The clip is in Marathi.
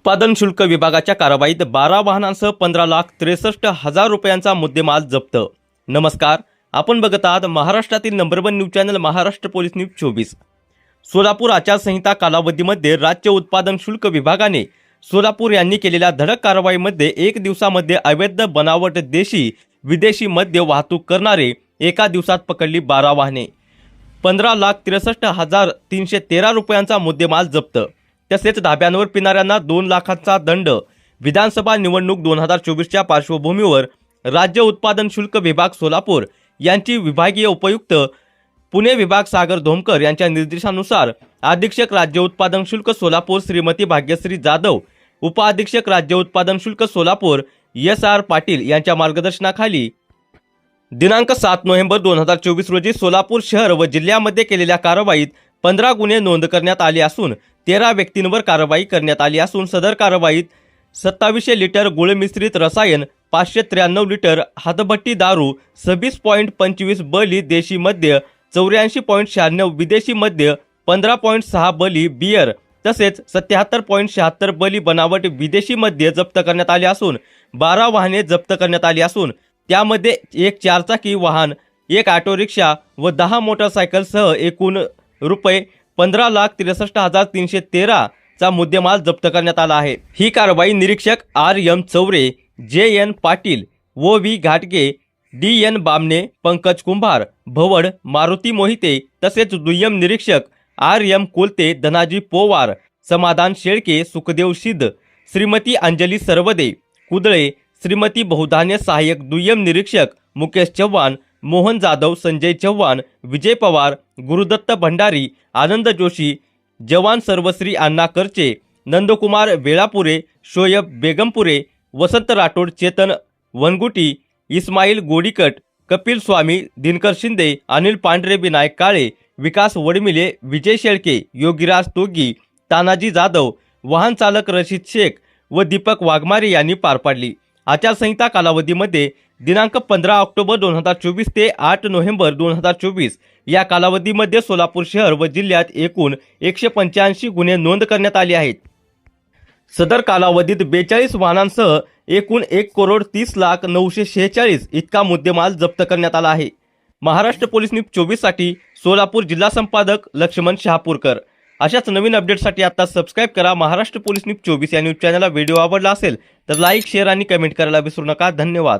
उत्पादन शुल्क विभागाच्या कारवाईत बारा वाहनांसह पंधरा लाख त्रेसष्ट हजार रुपयांचा मुद्देमाल जप्त. नमस्कार आपण बघत आहात महाराष्ट्रातील number one news channel Maharashtra police news चोवीस. सोलापूर आचारसंहिता कालावधीमध्ये राज्य उत्पादन शुल्क विभागाने सोलापूर यांनी केलेल्या धडक कारवाईमध्ये एक दिवसामध्ये अवैध बनावट देशी विदेशी मद्य वाहतूक करणारे एका दिवसात पकडली बारा वाहने. पंधरा लाख त्रेसष्ट हजार तीनशे तेरा रुपयांचा मुद्देमाल जप्त. तसेच धाब्यांवर पिणाऱ्यांना दोन लाखांचा दंड. विधानसभा निवडणूक दोन हजार चोवीसच्या पार्श्वभूमीवर राज्य उत्पादन शुल्क विभाग सोलापूर यांची विभागीय उपयुक्त पुणे विभाग सागर धोमकर यांच्या निर्देशानुसार अधीक्षक राज्य उत्पादन शुल्क सोलापूर श्रीमती भाग्यश्री जाधव उपअधीक्षक राज्य उत्पादन शुल्क सोलापूर एस आर पाटील यांच्या मार्गदर्शनाखाली दिनांक सात नोव्हेंबर दोन हजार चोवीस रोजी सोलापूर शहर व जिल्ह्यामध्ये केलेल्या कारवाईत पंधरा गुन्हे नोंद करण्यात आले असून तेरा व्यक्तींवर कारवाई करण्यात आली असून सदर कारवाईत सत्तावीसशे लिटर गुळ मिश्रित रसायन पाचशे त्र्याण्णव लिटर हातभट्टी दारू सव्वीस पॉईंट पंचवीस बली देशी मद्य चौऱ्याऐंशी पॉईंट शहाण्णव विदेशी मद्य पंधरा पॉईंट सहा बली बियर तसेच सत्याहत्तर पॉईंट शहात्तर बली बनावट विदेशी मद्य जप्त करण्यात आले असून बारा वाहने जप्त करण्यात आली असून त्यामध्ये एक चारचाकी वाहन एक ऑटो रिक्षा व दहा मोटरसायकलसह एकूण रुपये पंधरा लाख त्रेसष्ट हजार तीनशे तेराचा मुद्देमाल जप्त करण्यात आला आहे. ही कारवाई निरीक्षक R M Chaure J N Patil O V घाटगे डी एन बामणे पंकज कुंभार भवड मारुती मोहिते तसेच दुय्यम निरीक्षक आर एम कोलते धनाजी पोवार समाधान शेळके सुखदेव सिद्ध श्रीमती अंजली सर्वदे कुदळे श्रीमती बहुधान्य सहाय्यक दुय्यम निरीक्षक मुकेश चव्हाण मोहन जाधव संजय चव्हाण विजय पवार गुरुदत्त भंडारी आनंद जोशी जवान सर्वश्री अण्णा करचे नंदकुमार वेळापुरे शोयब बेगमपुरे वसंत राठोड चेतन वनगुटी इस्माईल गोडीकट कपिल स्वामी दिनकर शिंदे अनिल पांढरे विनायक काळे विकास वडमिले विजय शेळके योगीराज तोगी तानाजी जाधव वाहन चालक रशीद शेख व दीपक वाघमारे यांनी पार पाडली. आचारसंहिता कालावधीमध्ये दिनांक पंधरा ऑक्टोबर दोन हजार चोवीस ते आठ नोव्हेंबर दोन हजार चोवीस. या कालावधीमध्ये सोलापूर शहर व जिल्ह्यात एकूण एकशे पंच्याऐंशी गुन्हे नोंद करण्यात आले आहेत. सदर कालावधीत बेचाळीस वाहनांसह एकूण एक करोड तीस लाख नऊशे शेहेचाळीस इतका मुद्देमाल जप्त करण्यात आला आहे. महाराष्ट्र पोलीस न्यूज चोवीससाठी सोलापूर जिल्हा संपादक लक्ष्मण शहापूरकर. अशाच नवीन अपडेटसाठी आता सबस्क्राईब करा महाराष्ट्र पोलीस न्यूज चोवीस या न्यूज चॅनलला. व्हिडिओ आवडला असेल तर लाईक शेअर आणि कमेंट करायला विसरू नका. धन्यवाद.